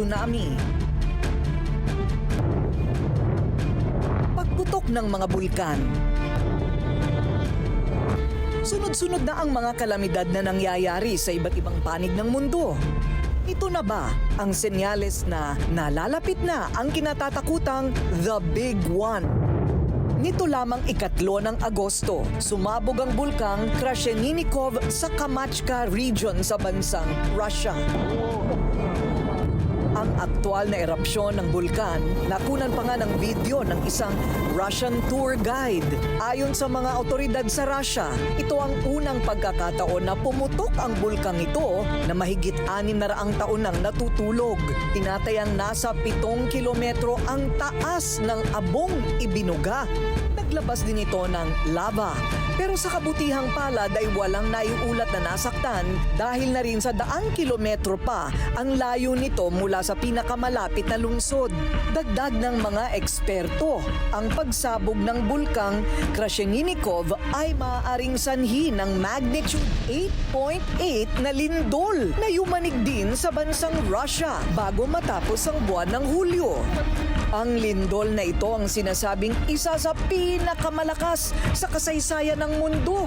Tsunami. Pagputok ng mga bulkan. Sunod-sunod na ang mga kalamidad na nangyayari sa iba't ibang panig ng mundo. Ito na ba ang senyales na nalalapit na ang kinatatakutang The Big One? Nito lamang ikatlo ng Agosto, sumabog ang bulkang Krasheninnikov sa Kamachka region sa bansang Russia. Ang aktwal na erupsyon ng bulkan, nakunan pa nga ng video ng isang Russian tour guide. Ayon sa mga otoridad sa Russia, ito ang unang pagkakataon na pumutok ang bulkang ito na mahigit anim na raang taon nang natutulog. Tinatayang nasa pitong kilometro ang taas ng abong ibinuga. Naglabas din ito ng lava. Pero sa kabutihang palad ay walang naiulat na nasaktan dahil na rin sa daang kilometro pa ang layo nito mula sa pinakamalapit na lungsod. Dagdag ng mga eksperto, ang pagsabog ng bulkang Krasheninnikov ay maaaring sanhi ng magnitude 8.8 na lindol na yumanig din sa bansang Russia bago matapos ang buwan ng Hulyo. Ang lindol na ito ang sinasabing isa sa pinakamalakas sa kasaysayan ng mundo.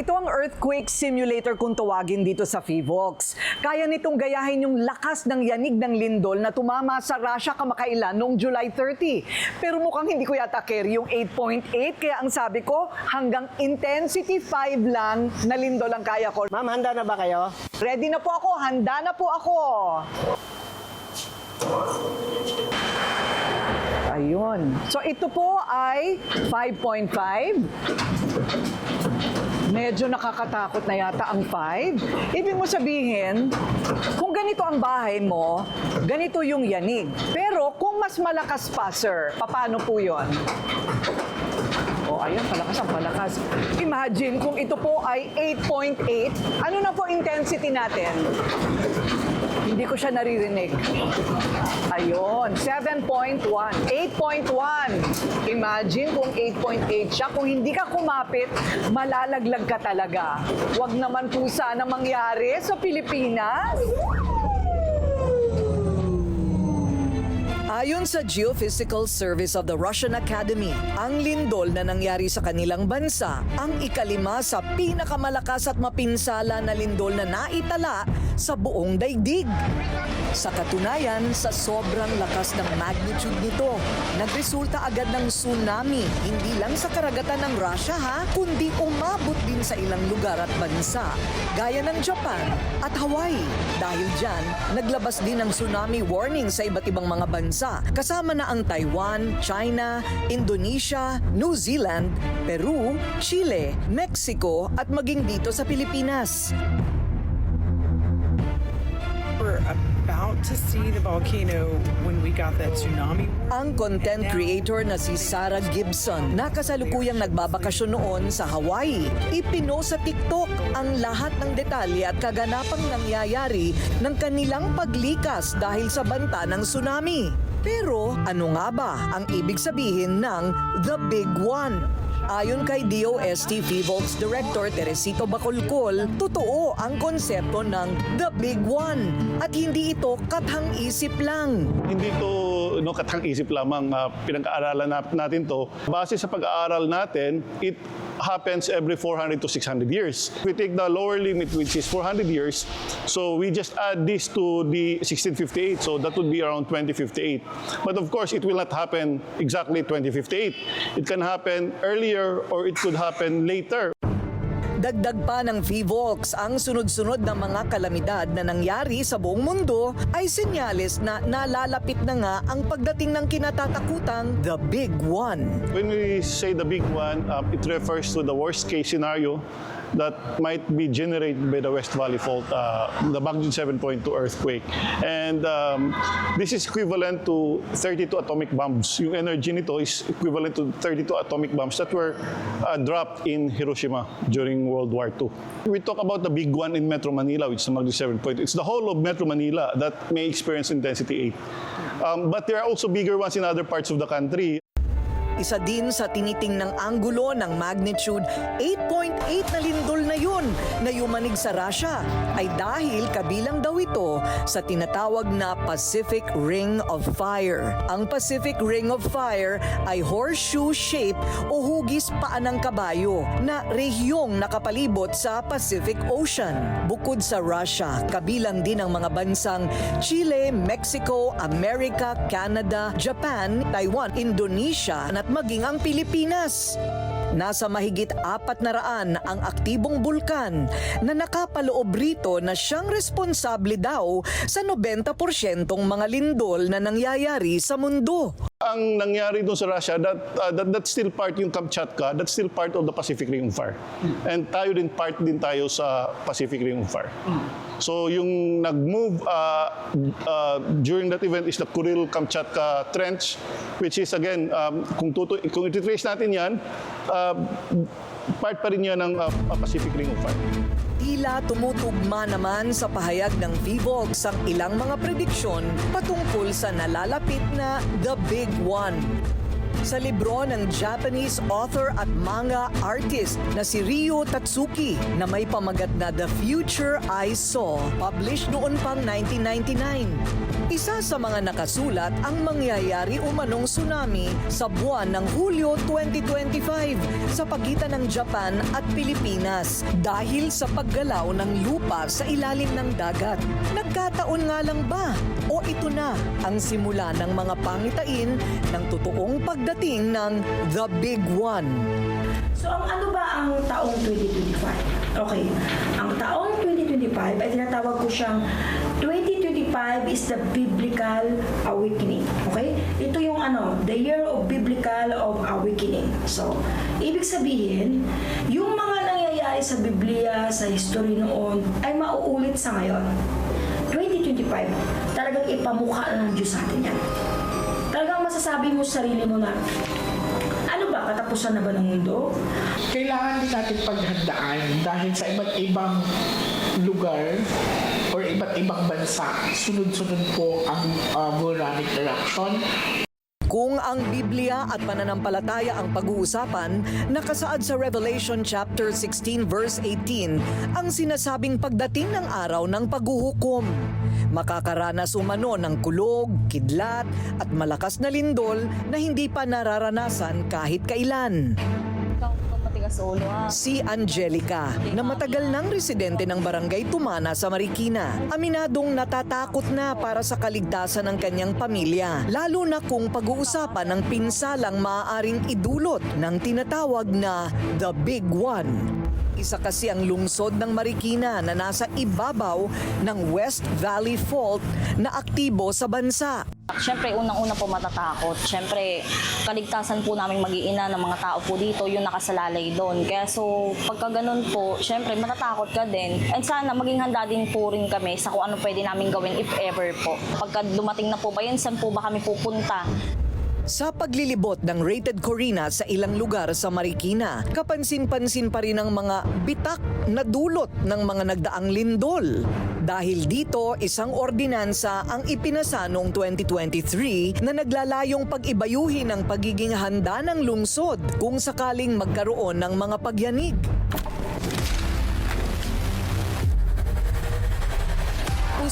Ito ang earthquake simulator kung tawagin dito sa FIVOX. Kaya nitong gayahin yung lakas ng yanig ng lindol na tumama sa Russia kamakailan noong July 30. Pero mukhang hindi ko yata carry yung 8.8 kaya ang sabi ko hanggang intensity 5 lang na lindol ang kaya ko. Ma'am, handa na ba kayo? Ready na po ako, handa na po ako. Ayun. So ito po ay 5.5. Medyo nakakatakot na yata ang 5. Ibig mo sabihin, kung ganito ang bahay mo, ganito yung yanig. Pero kung mas malakas pa, sir, paano po yon? O, ayan, palakas ang palakas. Imagine kung ito po ay 8.8, ano na po intensity natin? Hindi ko siya naririnig. Ayun, 7.1, 8.1. Imagine kung 8.8 siya. Kung hindi ka kumapit, malalaglag ka talaga. Huwag naman po sana mangyari sa Pilipinas. Ayon sa Geophysical Service of the Russian Academy, ang lindol na nangyari sa kanilang bansa ang ikalima sa pinakamalakas at mapinsala na lindol na naitala sa buong daigdig. Sa katunayan, sa sobrang lakas ng magnitude nito, nagresulta agad ng tsunami, hindi lang sa karagatan ng Russia ha, kundi umabot din sa ilang lugar at bansa, gaya ng Japan at Hawaii. Dahil dyan, naglabas din ng tsunami warning sa iba't ibang mga bansa, kasama na ang Taiwan, China, Indonesia, New Zealand, Peru, Chile, Mexico at maging dito sa Pilipinas. were about to see the volcano when we got that tsunami. Ang content creator na si Sarah Gibson na kasalukuyang nagbabakasyon noon sa Hawaii, ipinost sa TikTok ang lahat ng detalye at kaganapang nangyayari ng kanilang paglikas dahil sa banta ng tsunami. Pero ano nga ba ang ibig sabihin ng The Big One? Ayon kay DOST FIVOLX Director Teresito Bacolcol, totoo ang konsepto ng The Big One at hindi ito kathang-isip lang. Hindi to no, katang-isip lamang uh, pinag-aaralan na- natin to. Base sa pag-aaral natin, it happens every 400 to 600 years. We take the lower limit which is 400 years, so we just add this to the 1658, so that would be around 2058. But of course, it will not happen exactly 2058. It can happen earlier or it could happen later. Dagdag pa ng FIVOX, ang sunod-sunod na mga kalamidad na nangyari sa buong mundo ay senyales na nalalapit na nga ang pagdating ng kinatatakutang The Big One. When we say the big one, um, it refers to the worst case scenario that might be generated by the West Valley Fault, uh, the magnitude 7.2 earthquake. And um, this is equivalent to 32 atomic bombs. Yung energy nito is equivalent to 32 atomic bombs that were uh, dropped in Hiroshima during World War II. We talk about the big one in Metro Manila, which is the magnitude 7.2. It's the whole of Metro Manila that may experience intensity 8. Um, but there are also bigger ones in other parts of the country. Isa din sa tiniting ng anggulo ng magnitude 8.8 na lindol na yun na yumanig sa Russia ay dahil kabilang daw ito sa tinatawag na Pacific Ring of Fire. Ang Pacific Ring of Fire ay horseshoe shape o hugis paa ng kabayo na rehiyong nakapalibot sa Pacific Ocean. Bukod sa Russia, kabilang din ang mga bansang Chile, Mexico, America, Canada, Japan, Taiwan, Indonesia at maging ang Pilipinas. Nasa mahigit apat na raan ang aktibong bulkan na nakapaloob rito na siyang responsable daw sa 90% mga lindol na nangyayari sa mundo. Ang nangyari doon sa Russia, that, uh, that that's still part yung Kamchatka, that's still part of the Pacific Ring of Fire. And tayo din, part din tayo sa Pacific Ring of Fire. So yung nag-move uh, uh, during that event is the Kuril Kamchatka Trench, which is again, um, kung, tutu- kung ititrace natin yan, uh, part pa rin yan ng uh, Pacific Ring of Fire. Tila tumutugma naman sa pahayag ng VIVOX ang ilang mga prediksyon patungkol sa nalalapit na The Big One. Sa libro ng Japanese author at manga artist na si Ryo Tatsuki na may pamagat na The Future I Saw, published noon pang 1999. Isa sa mga nakasulat ang mangyayari umanong tsunami sa buwan ng Hulyo 2025 sa pagitan ng Japan at Pilipinas dahil sa paggalaw ng lupa sa ilalim ng dagat. Nagkataon nga lang ba? O ito na ang simula ng mga pangitain ng totoong pagdating ng The Big One? So, ang ano ba ang taong 2025? Okay, ang taong 2025 ay tinatawag ko siyang 2025 is the biblical awakening. Okay? Ito yung ano, the year of biblical of awakening. So, ibig sabihin, yung mga nangyayari sa Biblia, sa history noon, ay mauulit sa ngayon. 2025, talagang ipamukha ng Diyos sa atin yan. Masasabi mo sa sarili mo na, ano ba, katapusan na ba ng mundo? Kailangan din natin paghandaan dahil sa iba't ibang lugar or iba't ibang bansa, sunod-sunod po ang uh, volcanic eruption. Kung ang Biblia at pananampalataya ang pag-uusapan, nakasaad sa Revelation chapter 16 verse 18 ang sinasabing pagdating ng araw ng paghuhukom. Makakaranas umano ng kulog, kidlat at malakas na lindol na hindi pa nararanasan kahit kailan. Si Angelica, na matagal nang residente ng barangay Tumana sa Marikina, aminadong natatakot na para sa kaligtasan ng kanyang pamilya, lalo na kung pag-uusapan ng pinsalang maaaring idulot ng tinatawag na The Big One. Isa kasi ang lungsod ng Marikina na nasa ibabaw ng West Valley Fault na aktibo sa bansa. Siyempre, unang-una po matatakot. Siyempre, kaligtasan po namin mag-iina ng mga tao po dito, yung nakasalalay doon. Kaya so, pagka ganun po, siyempre, matatakot ka din. And sana maging handa din po rin kami sa kung ano pwede namin gawin if ever po. Pagka dumating na po ba yun, saan po ba kami pupunta? Sa paglilibot ng rated Corina sa ilang lugar sa Marikina, kapansin-pansin pa rin ang mga bitak na dulot ng mga nagdaang lindol. Dahil dito, isang ordinansa ang ipinasa noong 2023 na naglalayong pag-ibayuhin ang pagiging handa ng lungsod kung sakaling magkaroon ng mga pagyanig.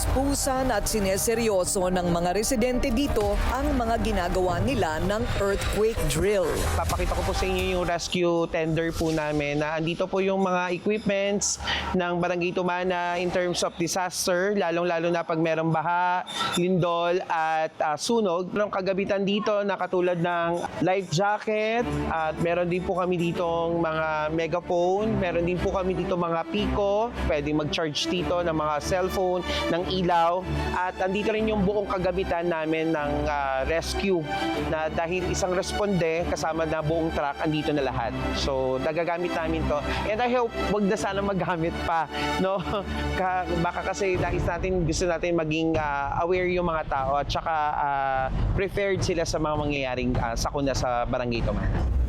Puspusan at sineseryoso ng mga residente dito ang mga ginagawa nila ng earthquake drill. Papakita ko po sa inyo yung rescue tender po namin na andito po yung mga equipments ng Barangay Tumana in terms of disaster, lalong-lalo na pag merong baha, lindol at ah, sunog. Merong kagabitan dito na katulad ng life jacket at meron din po kami ditong mga megaphone, meron din po kami dito mga Pico, pwede mag-charge dito ng mga cellphone, ng ilaw at andito rin yung buong kagabitan namin ng ah, rescue na dahil isang responde kasama na buong truck andito na lahat. So nagagamit namin to and I hope wag na sana magamit pa no Ka- baka kasi nais natin gusto natin maging ah, aware yung mga tao at saka ah, prepared sila sa mga mangyayaring ah, sakuna sa barangay Tomana.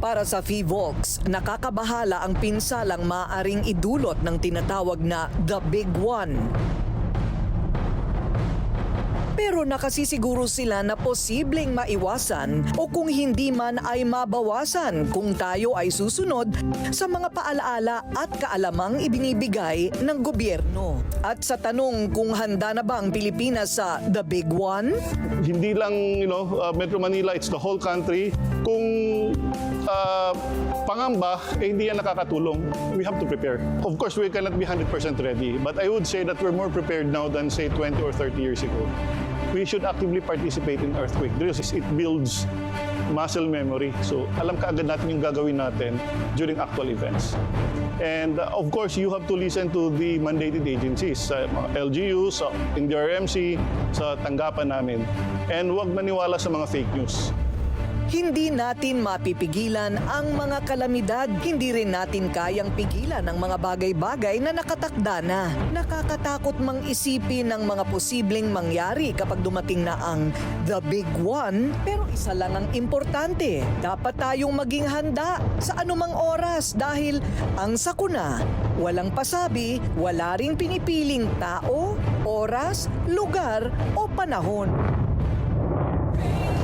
Para sa FIVOX, nakakabahala ang pinsalang maaring idulot ng tinatawag na The Big One. Pero nakasisiguro sila na posibleng maiwasan o kung hindi man ay mabawasan kung tayo ay susunod sa mga paalaala at kaalamang ibinibigay ng gobyerno. At sa tanong kung handa na ba ang Pilipinas sa The Big One? hindi lang you know uh, Metro Manila it's the whole country kung uh, pangamba eh hindi yan nakakatulong we have to prepare of course we cannot be 100% ready but I would say that we're more prepared now than say 20 or 30 years ago we should actively participate in earthquake drills it builds muscle memory so alam ka agad natin yung gagawin natin during actual events And uh, of course, you have to listen to the mandated agencies, sa mga LGU, sa NDRMC, sa tanggapan namin. And huwag maniwala sa mga fake news. Hindi natin mapipigilan ang mga kalamidad. Hindi rin natin kayang pigilan ang mga bagay-bagay na nakatakda na. Nakakatakot mang isipin ng mga posibleng mangyari kapag dumating na ang The Big One. Pero isa lang ang importante. Dapat tayong maging handa sa anumang oras dahil ang sakuna, walang pasabi, wala ring pinipiling tao, oras, lugar o panahon.